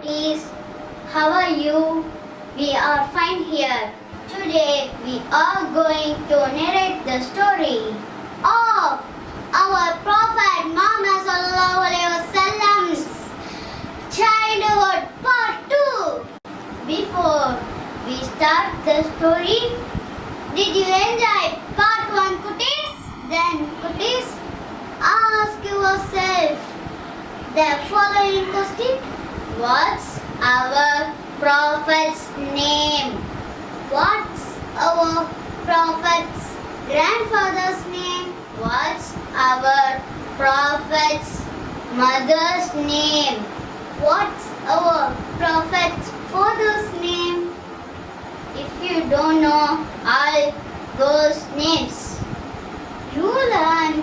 cuties. How are you? We are fine here. Today we are going to narrate the story of our Prophet Muhammad sallallahu alaihi wasallam's childhood part 2. Before we start the story, did you enjoy part 1 cuties? Then cuties, ask yourself the following question. What's our prophet's name? What's our prophet's grandfather's name? What's our prophet's mother's name? What's our prophet's father's name? If you don't know all those names, you learn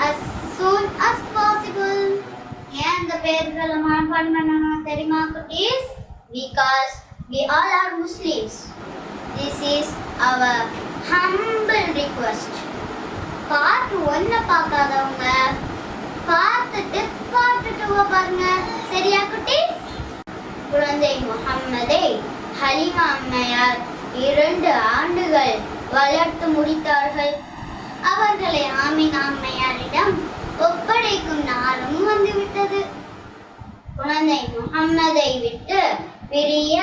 as soon as possible. ஏன் அந்த பேர்களை மனப்பாடம் பண்ணணும் தெரியுமா குட்டீஸ்? Because we all are Muslims this is our humble request part ஒன்ன பார்க்காதவங்க பார்த்துட்டு பார்த்துட்டு பாருங்க. சரியா குட்டீஸ்? குழந்தை முகம்மதை ஹலிமா அம்மையார் இரண்டு ஆண்டுகள் வளர்த்து முடித்தார்கள். அவர்களை ஆமினா அம்மையாரிடம் ஒப்படை குழந்தை முகம்மதை விட்டு பிரிய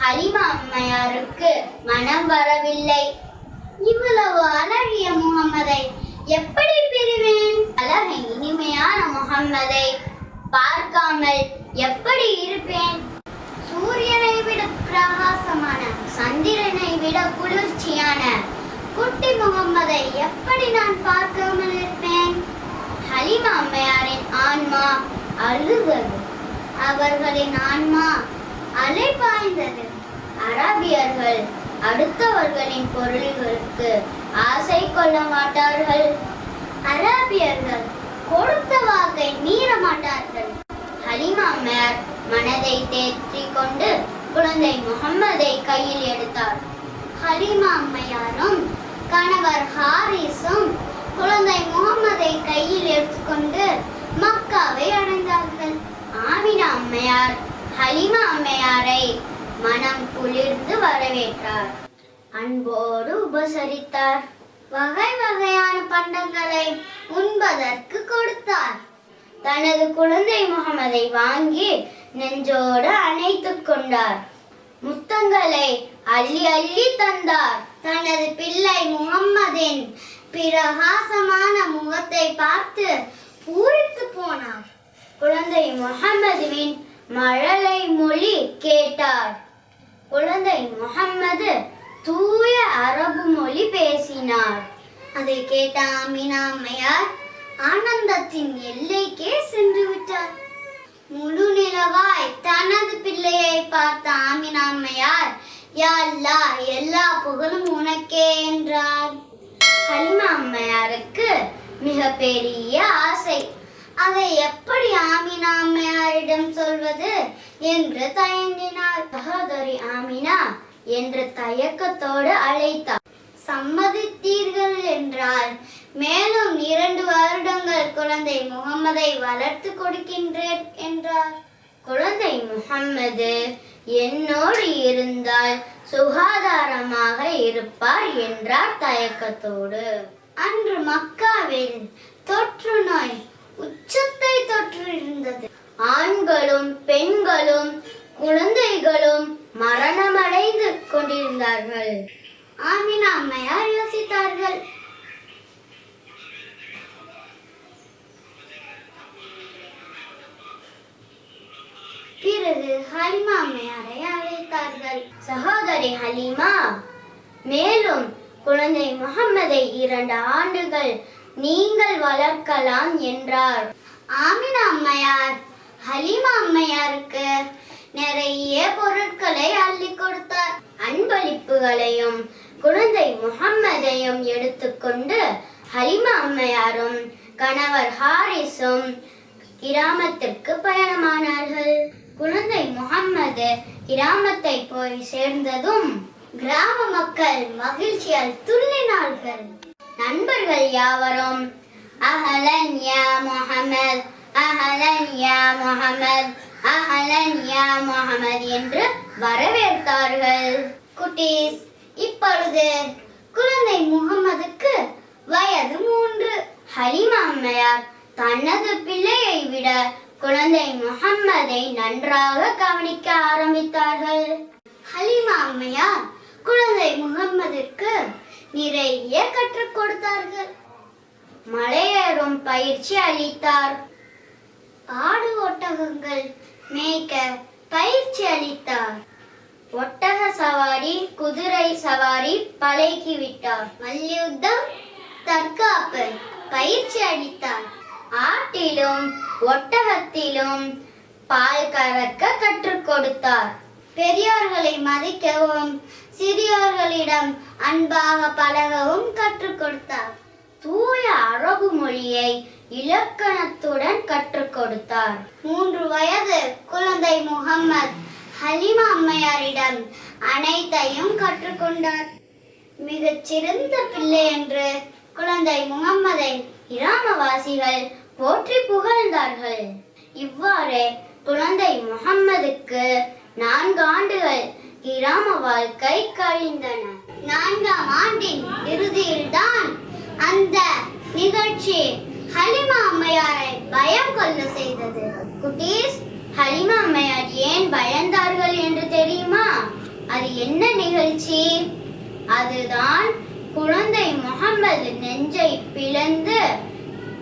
ஹலிமா அம்மையாருக்கு மனம் வரவில்லை. இவ்வளவு அழகிய முகம்மதை எப்படி பிரிவேன் அழக இனிமையான முகம்மதை பார்க்காமல் எப்படி இருப்பேன்? சூரியனை விட பிரகாசமான சந்திரனை விட குளிர்ச்சியான குட்டி முகம்மதை எப்படி நான் பார்க்காமல் இருப்பேன்? ஹலிமா அம்மையாரின் ஆன்மா அழுதது. அவர்களின் ஆன்மா அலைபாய்ந்தது. அரபியர்கள் அடுத்தவர்களின் பொருள்களுக்கு ஆசை கொள்ள மாட்டார்கள். அரபியர்கள் கொடுத்த வாக்கை மீற மாட்டார்கள். ஹலிமா மனதை தேற்றி கொண்டு குழந்தை முகம்மதை கையில் எடுத்தார். ஹலிமா அம்மையாரும் கணவர் ஹாரிஸும் குழந்தை முகம்மதை கையில் எடுத்துக்கொண்டு மக்காவை அடைந்தார்கள். ஆமினா அம்மையார் ஹலிமா அம்மையாரை மனம் குளிர்ந்து வரவேற்றார். அன்போடு உபசரித்தார். வகை வகையான பண்டங்களை உண்பதற்கு கொடுத்தார். தனது குழந்தை முகமதை வாங்கி நெஞ்சோடு அணைத்துக் கொண்டார். முத்தங்களை அள்ளி அள்ளி தந்தார். தனது பிள்ளை முகம்மதின் பிரகாசமான முகத்தை பார்த்து பூரித்து போனார். குழந்தை முகம்மதுவின் மழலை மொழி கேட்டார். குழந்தை முகம்மது தூய அரபு மொழி பேசினார். அதை கேட்ட ஆமினா அம்மையார் ஆனந்தத்தின் எல்லைக்கே சென்று விட்டார். முழு நிலவாய் தனது பிள்ளையை பார்த்த ஆமினா அம்மையார் யா அல்லாஹ் எல்லா புகழும் உனக்கே என்றார். ஹலிமா அம்மையாருக்கு மிக பெரிய ஆசை. அதை எப்படி ஆமினா அம்மையாரிடம் சொல்வது? என்று தயங்கினார். சகோதரி ஆமினா என்று தயக்கத்தோடு அழைத்தார். சம்மதித்தீர்கள் என்றால் மேலும் இரண்டு வருடங்கள் குழந்தை முகம்மதை வளர்த்து கொடுக்கின்றேன் என்றார். குழந்தை முகம்மது என்னோடு இருந்தால் சுகாதாரமாக இருப்பார் என்றார் தயக்கத்தோடு. அன்று மக்காவில் தொற்று நோய் உச்சத்தை தொற்றிருந்தது ஆண்களும் பெண்களும் குழந்தைகளும் மரணமடைந்து கொண்டிருந்தார்கள். ஆமினா அம்மையார் யோசித்தார்கள். பிறகு ஹலிமா அம்மையாரை அழைத்தார்கள். சகோதரி ஹலிமா மேலும் குழந்தை முகம்மதை இரண்டு ஆண்டுகள் நீங்கள் வளர்க்கலாம் என்றார். ஆமினா அம்மையார். ஹலிமா அம்மையாருக்கு நிறைய பொருட்களை அள்ளி கொடுத்தார். அன்பளிப்புகளையும் குழந்தை முகம்மதையும் எடுத்துக்கொண்டு ஹலிமா அம்மையாரும் கணவர் ஹாரிஸும் கிராமத்திற்கு பயணமானார்கள். குழந்தை முகம்மது கிராமத்தை போய் சேர்ந்ததும் கிராம மக்கள் மகிழ்ச்சியால் துள்ளினார்கள். நண்பர்கள் யாவரும் அஹலன் யா முகமது அஹலன் யா முகமது அஹலன் யா முகமது என்று வரவேற்றார்கள். குட்டீஸ் இப்பொழுது குழந்தை முகமதுக்கு வயது மூன்று. ஹலிமா அம்மையார் தனது பிள்ளையை விட குழந்தை முகம்மதை நன்றாக கவனிக்க ஆரம்பித்தார்கள். ஹலிமா அம்மையார் குழந்தை முகம்மதுக்கு நிறைய கற்றுக் கொடுத்தார்கள். மலையேறும் பயிற்சி அளித்தார். ஆடு ஒட்டகங்கள் மேய்க்க பயிற்சி அளித்தார். ஒட்டக சவாரி குதிரை சவாரி பழகிவிட்டார் மல்யுத்தம் தற்காப்பு பயிற்சி அளித்தார். ஆட்டிலும் ஒட்டகத்திலும் பால் கறக்க கற்றுக் கொடுத்தார். பெரியோர்களை மதிக்கவும் சிறியோர்களிடம் அன்பாக பழகவும் கற்றுக் கொடுத்தார். தூய அரபு மொழியை இலக்கணத்துடன் கற்றுக் கொடுத்தார். மூன்று வயது குழந்தை முகம்மது ஹலிமா அம்மையாரிடம் அனைத்தையும் கற்றுக்கொண்டார் மிகச் சிறந்த பிள்ளை என்று குழந்தை முகம்மதை இராமவாசிகள் போற்றி புகழ்ந்தார்கள். இவ்வாறே குழந்தை முகம்மதுக்கு நான்கு ஆண்டுகள் கிராம வாழ்க்கை கழிந்தன. நான்காம் ஆண்டின் இறுதியில்தான் அந்த நிகழ்ச்சி ஹலிமா அம்மையாரை பயம் கொள்ள செய்தது. குட்டீஸ் ஹலிமா அம்மையார் ஏன் பயந்தார்கள் என்று தெரியுமா? அது என்ன நிகழ்ச்சி? அதுதான் குழந்தை முகமது நெஞ்சை பிளந்து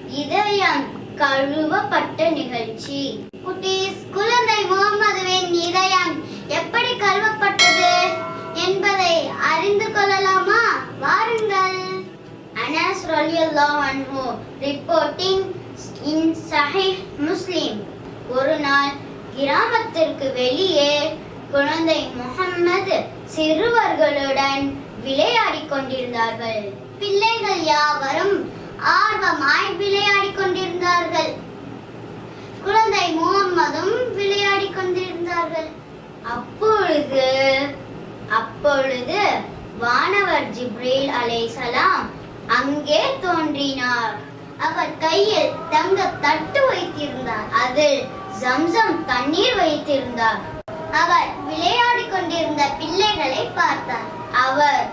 இதயம் கழுவப்பட்ட நிகழ்ச்சி. குட்டீஸ் குழந்தை முகமதுவின் இதயம் எப்படி கழுவப்பட்டது என்பதை அறிந்து கொள்ளலாமா? வாருங்கள். அனஸ் ரலியல்லாஹு அன்ஹு ரிப்போர்ட்டிங் இன் சஹீஹ் முஸ்லிம். ஒரு நாள் கிராமத்திற்கு வெளியே குழந்தை முகம்மது சிறுவர்களுடன் விளையாடிக் கொண்டிருந்தார்கள். பிள்ளைகள் யாவரும் ஆர்வமாய் விளையாடிக் கொண்டிருந்தார்கள். குழந்தை முகம்மதும் விளையாடிக் கொண்டிருந்தார்கள். அப்பொழுது அப்பொழுது வானவர் ஜிப்ரேல் அலைசலாம் அங்கே தோன்றினார். அவர் கையில் தங்க தட்டு வைத்திருந்தார். அதில் ஜம்சம் தண்ணீர் வைத்திருந்தார். அவர் விளையாடிக் கொண்டிருந்த பிள்ளைகளை பார்த்தார். அவர்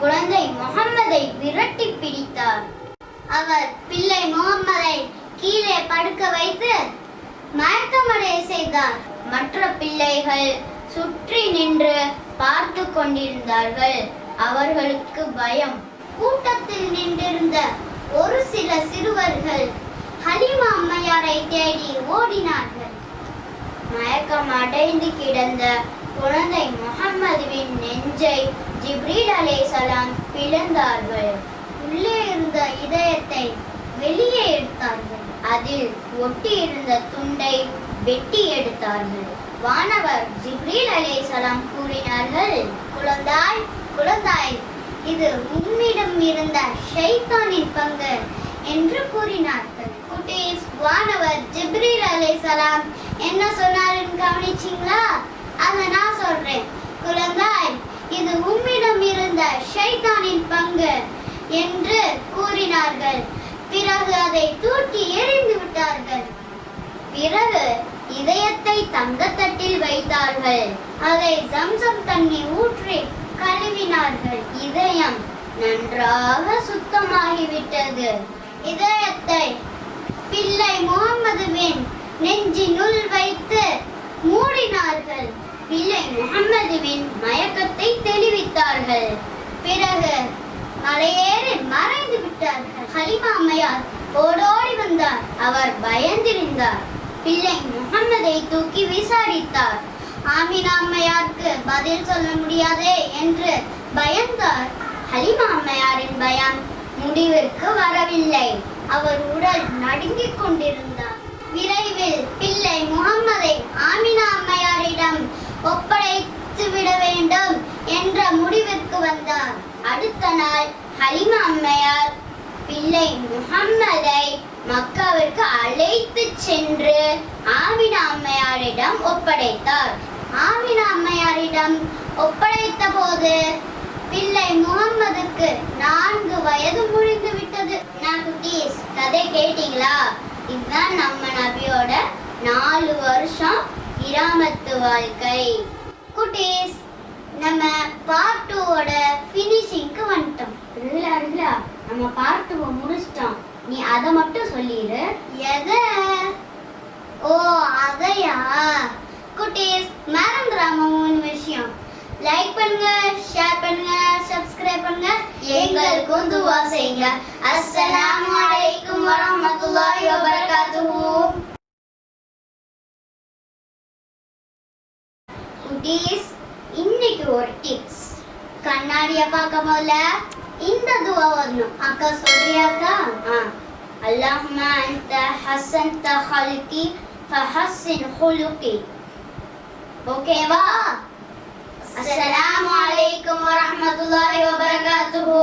குழந்தை முகம்மதை விரட்டி பிடித்தார். அவர் பிள்ளை முகம்மதை கீழே படுக்க வைத்து மயக்கமடைய செய்தார். மற்ற பிள்ளைகள் சுற்றி நின்று பார்த்து கொண்டிருந்தார்கள். அவர்களுக்கு பயம். கூட்டத்தில் நின்றிருந்த ஒரு சில சிறுவர்கள் ஹலிமா அம்மையாரை தேடி ஓடினார்கள். மயக்கம் அடைந்து கிடந்த குழந்தை முகம்மதுவின் நெஞ்சை ஜிப்ரீல் அலைஹிஸ்ஸலாம் பிளந்தார்கள். உள்ளே இருந்த இதயத்தை வெளியே எடுத்தார்கள். அதில் ஒட்டி இருந்த துண்டை வெட்டி எடுத்தார்கள். வானவர் ஜிப்ரீல் அலேசலாம் கூறினார்கள் குழந்தாய் குழந்தாய் இது உன்னிடம் இருந்த ஷைத்தானின் பங்கு என்று கூறினார்கள். குட்டீஸ் வானவர் ஜிப்ரீல் அலைஹிஸ்ஸலாம் என்ன சொன்னாருன்னு கவனிச்சிங்களா? அதை நான் சொல்றேன். குழந்தாய் இது உம்மிடம் இருந்த ஷைத்தானின் பங்கு என்று கூறினார்கள். பிறகு அதை தூக்கி எறிந்து விட்டார்கள். பிறகு இதயத்தை தங்கத்தட்டில் வைத்தார்கள். அதை சம்சம் தண்ணி ஊற்றி கழுவினார்கள். இதயம் நன்றாக சுத்தமாகிவிட்டது. இதயத்தை பிள்ளை முகம்மதுவின் நெஞ்சினுள் வைத்து மூடினார்கள். பிள்ளை முகமதுவின் மயக்கத்தை தெளிவித்தார்கள். பிறகு மலையேறி மறைந்து விட்டார். ஹலிமா அம்மையார் ஓடோடி வந்தார். அவர் பயந்திருந்தார். பிள்ளை முகம்மதை தூக்கி விசாரித்தார். ஆமினா அம்மையாருக்கு பதில் சொல்ல முடியாதே என்று பயந்தார். ஹலிமா அம்மையாரின் பயம் முடிவிற்கு வரவில்லை. அவர் உடல் நடுங்கிக் கொண்டிருந்தார். விரைவில் பிள்ளை முகம் ஆமினா அம்மையாரிடம் ஒப்படைத்து விட வேண்டும் என்ற முடிவிற்கு வந்தார் அடுத்த நாள் ஹலிமா அம்மையார் பிள்ளை முகம்மதை மக்காவிற்கு அழைத்து சென்று ஆவின அம்மையாரிடம் ஒப்படைத்தார். ஆவின அம்மையாரிடம் ஒப்படைத்த போது பிள்ளை முகம்மதுக்கு நான்கு வயது முடிந்து விட்டது. நான் குட்டீஸ் கதை கேட்டீங்களா? இதுதான் நம்ம நபியோட நாலு வருஷம் கிராமத்து வாழ்க்கை. குட்டீஸ் நம்ம பார்ட் டூவோட ஃபினிஷிங்க்கு வந்துட்டோம். இருக்குல்ல இருக்குல்ல நம்ம பார்ட் டூவை முடிச்சிட்டோம். நீ அதை மட்டும் சொல்லிடு எதை? ஓ அதையா? குட்டீஸ் மறந்துடாம மூணு விஷயம். லைக் பண்ணுங்க ஷேர் பண்ணுங்க சப்ஸ்கிரைப் பண்ணுங்க. எங்களுக்கும் துவா செய்யுங்க அஸ்ஸலாமு அலைக்கும் வரஹ்மத்துல்லாஹி வபரகாத்துஹு. குட்டீஸ் ஒரு டிப்ஸ் கண்ணாடிய பார்க்கும் போதுல இந்த துவா வரணும். அக்கா சொல்றியாக்கா ஆ. அல்லாஹும்ம அன்த ஹசன்த ஹல்கி ஃபஹஸ்ஸின் ஹுலுகி. ஓகேவா அஸ்ஸலாமு அலைக்கும் வரஹ்மத்துல்லாஹி வபரகாத்துஹு.